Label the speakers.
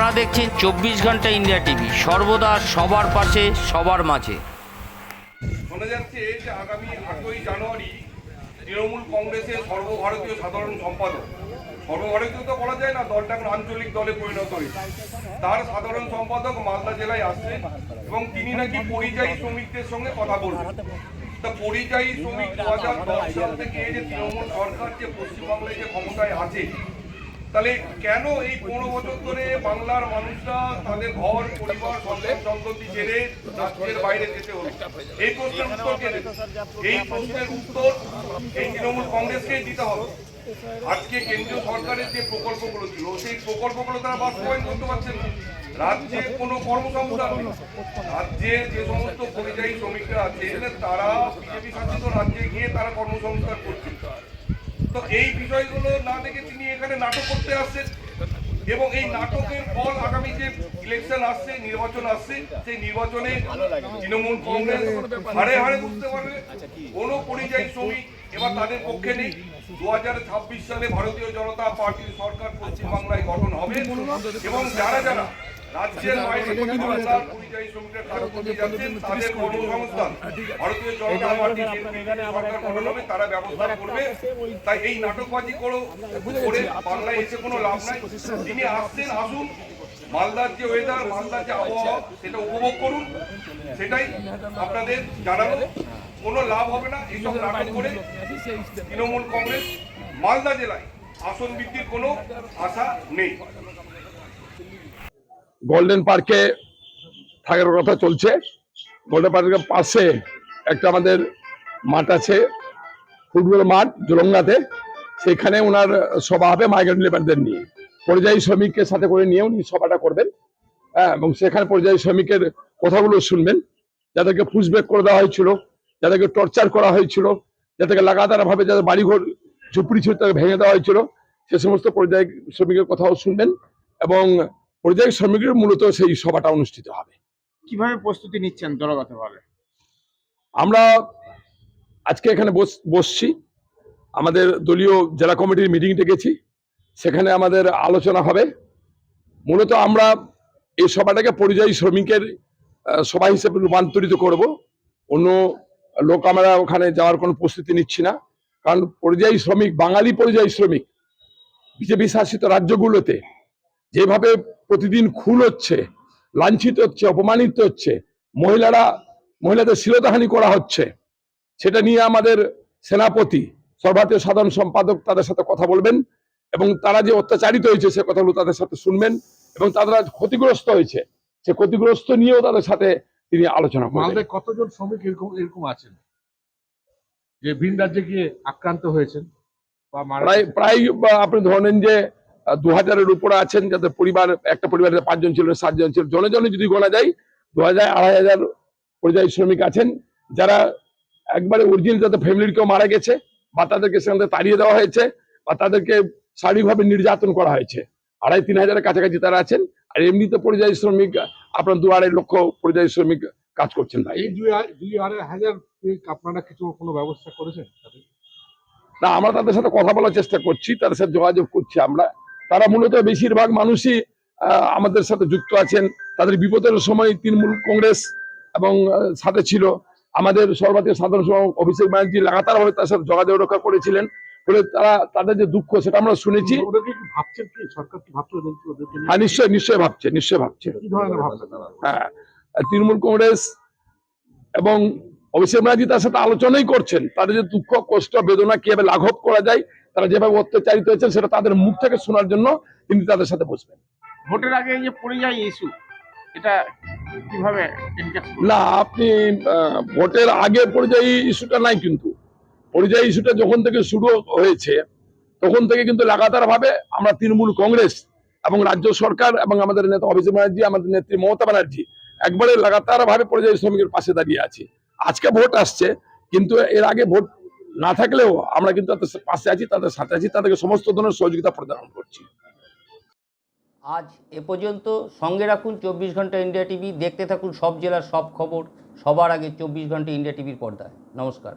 Speaker 1: আপনারা দেখছেন চব্বিশ ঘণ্টা ইন্ডিয়া টিভি। সর্বদা সবার পাশে, সবার মাঝে।
Speaker 2: যাচ্ছে যে আগামী আটই জানুয়ারি তৃণমূল কংগ্রেসের সর্বভারতীয় সাধারণ সম্পাদক। সর্বভারতীয় তো বলা যায় না, দলটা এখন আঞ্চলিক দলে পরিণত হয়েছে। তার সাধারণ সম্পাদক মালদা জেলায় আসছেন এবং তিনি নাকি পরিযায়ী শ্রমিকদের সঙ্গে কথা বলবেন। তা পরিযায়ী শ্রমিক দু হাজার দশ সাল থেকে এই যে তৃণমূল সরকার যে পশ্চিমবাংলায় যে ক্ষমতায় আছে তাহলে কেন এই পনেরো বছর ধরে বাংলার মানুষরা তাদের ঘর, পরিবার, সন্তান সন্ততি ছেড়ে রাজ্যের বাইরে যেতে হলো? এই প্রশ্নের উত্তর কে? এই প্রশ্নের উত্তর এই তৃণমূল কংগ্রেসকেই দিতে হবে। আজকে কেন্দ্রীয় সরকারের যে প্রকল্পগুলো ছিল, সেই প্রকল্পগুলো তারা বাস্তবায়ন করতে পারছেন না। রাজ্যে কোনো কর্মসংস্থান নেই। রাজ্যের যে সমস্ত পরিযায়ী শ্রমিকরা আছে, তারা বিজেপি শাসিত রাজ্যে গিয়ে তারা কর্মসংস্থান করছে। তো এই বিষয়গুলো না দেখে তিনি এখানে নাটক করতে আসছেন। এবং এই নাটকের ফল আগামী যে ইলেকশন আসছে, নির্বাচন আসছে, সেই নির্বাচনে তৃণমূল কংগ্রেস হারে হারে বুঝতে পারবে। কোনো পরিযায়ী শ্রমিক এবার তাদের পক্ষে নেই। দু হাজার ছাব্বিশ সালে ভারতীয় জনতা পার্টির সরকার পশ্চিমবাংলায় গঠন হবে। এবং যারা যারা রাজ্যের বাইরে পরিযায়ী শ্রমিকরা যাচ্ছেন তাদের কর্মসংস্থান। ভারতীয় জনতা পার্টি সরকার গঠন হবে তারা ব্যবস্থা করবে। তাই এই নাটকবাজি করো করে বাংলায় এসে কোনো লাভ নাই। তিনি আসছেন আসুন। মালদার যে ওয়েদার মালদার যে আবহাওয়া সেটা উপভোগ করুন। সেটাই আপনাদের জানানো কোনো লাভ হবে না এইসব নাটক করে তৃণমূল কংগ্রেস মালদা জেলায় আসন বৃদ্ধির কোনো আশা নেই।
Speaker 3: গোল্ডেন পার্কে থাকার কথা চলছে। গোল্ডেন পার্কের পাশে একটা আমাদের মাঠ আছে, ফুটবল মাঠ জলঙ্গাতে সেখানে ওনার সভা হবে মাইগ্রেন্ট লেবারদের নিয়ে। পরিযায়ী শ্রমিককে সাথে করে নিয়ে উনি সভাটা করবেন। হ্যাঁ এবং সেখানে পরিযায়ী শ্রমিকের কথাগুলো শুনবেন। যাদেরকে পুষব্যাক করে দেওয়া হয়েছিল, যাদেরকে টর্চার করা হয়েছিল, যাদেরকে লাগাতার ভাবে যাদের বাড়িঘর ঝুপড়ি তাকে ভেঙে দেওয়া হয়েছিল, সে সমস্ত পরিযায়ী শ্রমিকের কথাও শুনবেন। এবং পরিযায়ী শ্রমিকের মূলত সেই সভাটা অনুষ্ঠিত হবে।
Speaker 4: কীভাবে প্রস্তুতি নিচ্ছেন দলগতভাবে?
Speaker 3: আমরা আজকে এখানে বস- বসছি। আমাদের দলীয় জেলা কমিটির মিটিং ডেকেছি। সেখানে আমাদের আলোচনা হবে। মূলত আমরা এই সভাটাকে পরিযায়ী শ্রমিকের সভা হিসেবে রূপান্তরিত করব। অন্য লোক আমরা ওখানে যাওয়ার কোনো প্রস্তুতি নিচ্ছি না। কারণ পরিযায়ী শ্রমিক বাঙালি পরিযায়ী শ্রমিক বিজেপি শাসিত রাজ্যগুলোতে যেভাবে প্রতিদিন খুন হচ্ছে লাঞ্ছিত হচ্ছে অপমানিত হচ্ছে মহিলারা মহিলাদের শ্লীলতাহানি করা হচ্ছে সেটা নিয়ে আমাদের সেনাপতি সর্বভারতীয় সাধারণ সম্পাদক তাদের সাথে কথা বলবেন এবং তারা যে অত্যাচারিত হয়েছে সে কথাগুলো তাদের সাথে শুনবেন এবং তারা ক্ষতিগ্রস্ত হয়েছে সে ক্ষতিগ্রস্ত নিয়েও তাদের সাথে তিনি আলোচনা করবেন।
Speaker 5: কতজন শ্রমিক এরকম এরকম আছেন? যে ভিন রাজ্যে গিয়ে আক্রান্ত হয়েছেন বা
Speaker 3: প্রায় প্রায় আপনি ধরেন যে দু হাজারের উপরে আছেন যাদের পরিবার একটা পরিবারে পাঁচজন ছিল সাতজন ছিল। জনে জনে যদি গোনা যায় দু হাজার আড়াই হাজার পরিযায়ী শ্রমিক আছেন যারা একবারে অরিজিনাল যাদের ফ্যামিলির কেউ মারা গেছে বা তাদেরকে সেখান থেকে তাড়িয়ে দেওয়া হয়েছে বা তাদেরকে শারীরিকভাবে নির্যাতন করা হয়েছে। আড়াই তিন হাজারের কাছাকাছি তারা আছেন আর এমনিতে পরিযায়ী শ্রমিক আপনার দু আড়াই লক্ষ পরিযায়ী শ্রমিক কাজ করছেন ভাই।
Speaker 5: এই দুই আড়াই- হাজার আপনারা কিছু কোনো ব্যবস্থা করেছেন?
Speaker 3: না আমরা তাদের সাথে কথা বলার চেষ্টা করছি তাদের সাথে যোগাযোগ করছি আমরা। তারা মূলত বেশিরভাগ মানুষই আমাদের সাথে যুক্ত আছেন। তাদের বিপদের সময় তৃণমূল কংগ্রেস এবং সাথে ছিল আমাদের সর্বাধিক সাধারণ সম্পাদক অভিষেক ব্যানার্জি লাগাতার ভাবে তার সাথে যোগাযোগ রক্ষা করেছিলেন। ফলে তারা তাদের যে দুঃখ সেটা আমরা শুনেছি? হ্যাঁ নিশ্চয় নিশ্চয় ভাবছে নিশ্চয় ভাবছে। হ্যাঁ তৃণমূল কংগ্রেস এবং অভিষেক ব্যানার্জি তার সাথে আলোচনাই করছেন। তাদের যে দুঃখ কষ্ট বেদনা কীভাবে লাঘব করা যায় তারা যেভাবে অত্যাচারিত হয়েছেন সেটা তাদের মুখ থেকে শোনার জন্য তিনি তাদের সাথে বসবেন।
Speaker 4: ভোটের আগে এই যে পরিযায়ী ইস্যু এটা কীভাবে
Speaker 3: না আপনি ভোটের আগে পরিযায়ী ইস্যুটা নাই কিন্তু। পরিযায়ী ইস্যুটা যখন থেকে শুরু হয়েছে তখন থেকে কিন্তু লাগাতার ভাবে আমরা তৃণমূল কংগ্রেস এবং রাজ্য সরকার এবং আমাদের নেতা অভিষেক ব্যানার্জি আমাদের নেত্রী মমতা ব্যানার্জি একবারে লাগাতার ভাবে পরিযায়ী শ্রমিকের পাশে দাঁড়িয়ে আছি। আজকে ভোট আসছে কিন্তু এর আগে ভোট না থাকলেও আমরা কিন্তু তাদের পাশে আছি, তাদের সাথে আছি, তাদেরকে সমস্ত ধরনের সহযোগিতা প্রদান করছি।
Speaker 1: আজ এ পর্যন্ত সঙ্গে রাখুন চব্বিশ ঘণ্টা ইন্ডিয়া টিভি, দেখতে থাকুন সব জেলার সব খবর, সবার আগে চব্বিশ ঘণ্টা ইন্ডিয়া টিভির পর্দায়। নমস্কার।